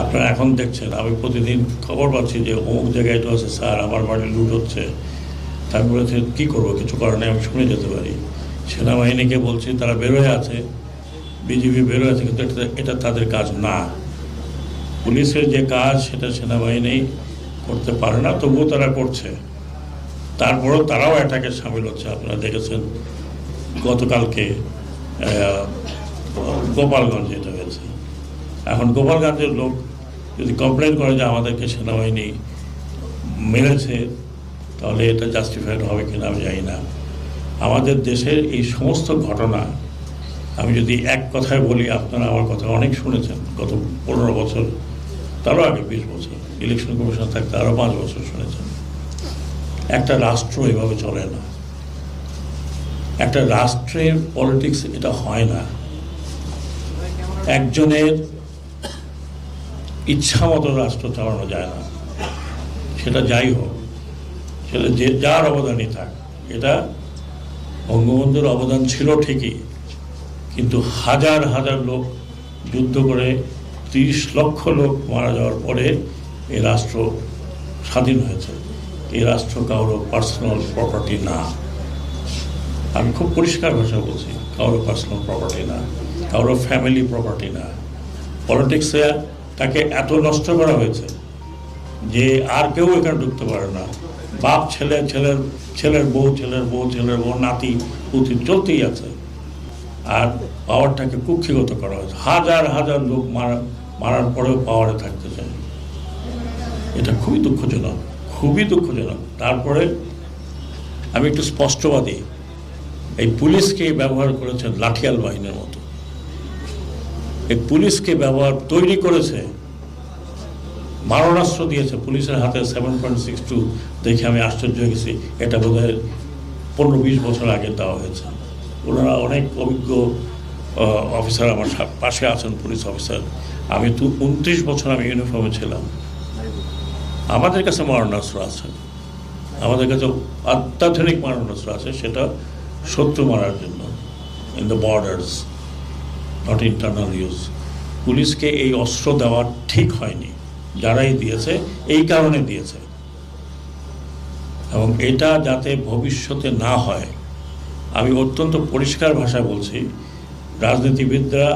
আপনারা এখন দেখছেন, আমি প্রতিদিন খবর পাচ্ছি যে অমুক জায়গায় এটা আছে, স্যার, আমার বাড়ি লুট হচ্ছে। তারপরে কী করব? কিছু কারণে আমি শুনে যেতে পারি। সেনাবাহিনীকে বলছি, তারা বেরোয় আছে। বিজেপি বেরোয় আছে, কিন্তু এটা তাদের কাজ না। পুলিশের যে কাজ, সেটা সেনাবাহিনী করতে পারে না, তবুও তারা করছে। তারপরেও তারাও অ্যাটাকে সামিল হচ্ছে। আপনারা দেখেছেন, গতকালকে গোপালগঞ্জে এটা হয়েছে। এখন গোপালগঞ্জের লোক যদি কমপ্লেন করে যে আমাদেরকে সেনাবাহিনী মেরেছে, তাহলে এটা জাস্টিফাইড হবে কিনা আমি জানি না। আমাদের দেশের এই সমস্ত ঘটনা, আমি যদি এক কথায় বলি, আপনারা আমার কথা অনেক শুনেছেন, গত পনেরো বছর, তারও আগে বিশ বছর ইলেকশন কমিশন থাকতে আরও পাঁচ বছর শুনেছেন। একটা রাষ্ট্র এভাবে চলে না। একটা রাষ্ট্রের পলিটিক্স এটা হয় না। একজনের ইচ্ছা মতো রাষ্ট্র চালানো যায় না। সেটা যাই হোক, সেটা যে যার অবদানই থাক, এটা বঙ্গবন্ধুর অবদান ছিল ঠিকই, কিন্তু হাজার হাজার লোক যুদ্ধ করে তিরিশ লক্ষ লোক মারা যাওয়ার পরে এই রাষ্ট্র স্বাধীন হয়েছে। এই রাষ্ট্র কারও পার্সোনাল প্রপার্টি না। আমি খুব পরিষ্কার ভাষা বলছি, কারও পার্সোনাল প্রপার্টি না কারোর ফ্যামিলি প্রপার্টি না। পলিটিক্সে তাকে এত নষ্ট করা হয়েছে যে আর কেউ এখানে ঢুকতে পারে না। বাপ, ছেলে, ছেলের ছেলের বউ ছেলের বউ ছেলের বউ, নাতি, পুতি চলতেই আছে। আর পাওয়ারটাকে কুক্ষিগত করা হয়েছে। হাজার হাজার লোক মারা, মারার পরেও পাওয়ারে থাকতে চায় এটা খুবই দুঃখজনক খুবই দুঃখজনক। তারপরে আমি একটু স্পষ্টবাদী, এই পুলিশকে ব্যবহার করেছেন লাঠিয়াল বাহিনীর মতো। এই পুলিশকে ব্যবহার তৈরি করেছে। মারণাস্ত্র দিয়েছে পুলিশের হাতে সেভেন পয়েন্ট সিক্স টু দেখে আমি আশ্চর্য হয়ে গেছি, এটা বোধ হয় পনেরো বিশ বছর আগে দেওয়া হয়েছে। ওনারা অনেক অভিজ্ঞ অফিসার আমার পাশে আছেন, পুলিশ অফিসার। আমি তো উনত্রিশ বছর আমি ইউনিফর্মে ছিলাম। আমাদের কাছে মারণাস্ত্র আছে। আমাদের কাছে অত্যাধুনিক মারণাস্ত্র আছে, সেটা শত্রু মারার জন্য in the borders not internal use পুলিশকে এই অস্ত্র দেওয়া ঠিক হয়নি। যারাই দিয়েছে, এই কারণে দিয়েছে। এবং এটা যাতে ভবিষ্যতে না হয়, আমি অত্যন্ত পরিষ্কার ভাষায় বলছি, রাজনীতিবিদরা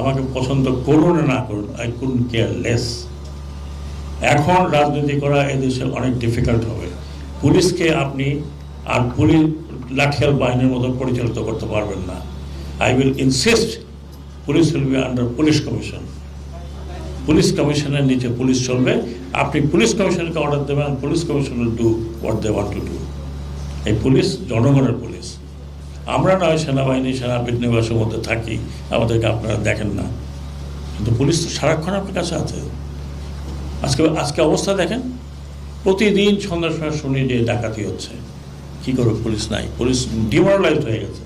আমাকে পছন্দ করুন না করুন আই কুড কেয়ার লেস এখন রাজনীতি করা এদেশে অনেক ডিফিকাল্ট হবে। পুলিশকে আপনি আর পুলিশ লাঠিয়াল বাহিনীর মতো পরিচালিত করতে পারবেন না। I will insist police will be under police commission police কমিশনের নিচে পুলিশ চলবে। আপনি পুলিশ কমিশনকে অর্ডার দেবেন police commission do what they want to do এই পুলিশ জনগণের পুলিশ আমরা নয়, সেনাবাহিনী সেনা বিনিবাসের মধ্যে থাকি, আমাদেরকে আপনারা দেখেন না। কিন্তু পুলিশ তো সারাক্ষণ আপনার কাছে আছে। আজকে আজকে অবস্থা দেখেন, প্রতিদিন সন্ধ্যার সময় শুনি যে ডাকাতি হচ্ছে। কী করবে পুলিশ নাই? পুলিশ ডিমোরালাইজড হয়ে গেছে।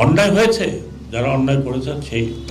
অন্যায় হয়েছে যারা অন্যায় করেছেন সেই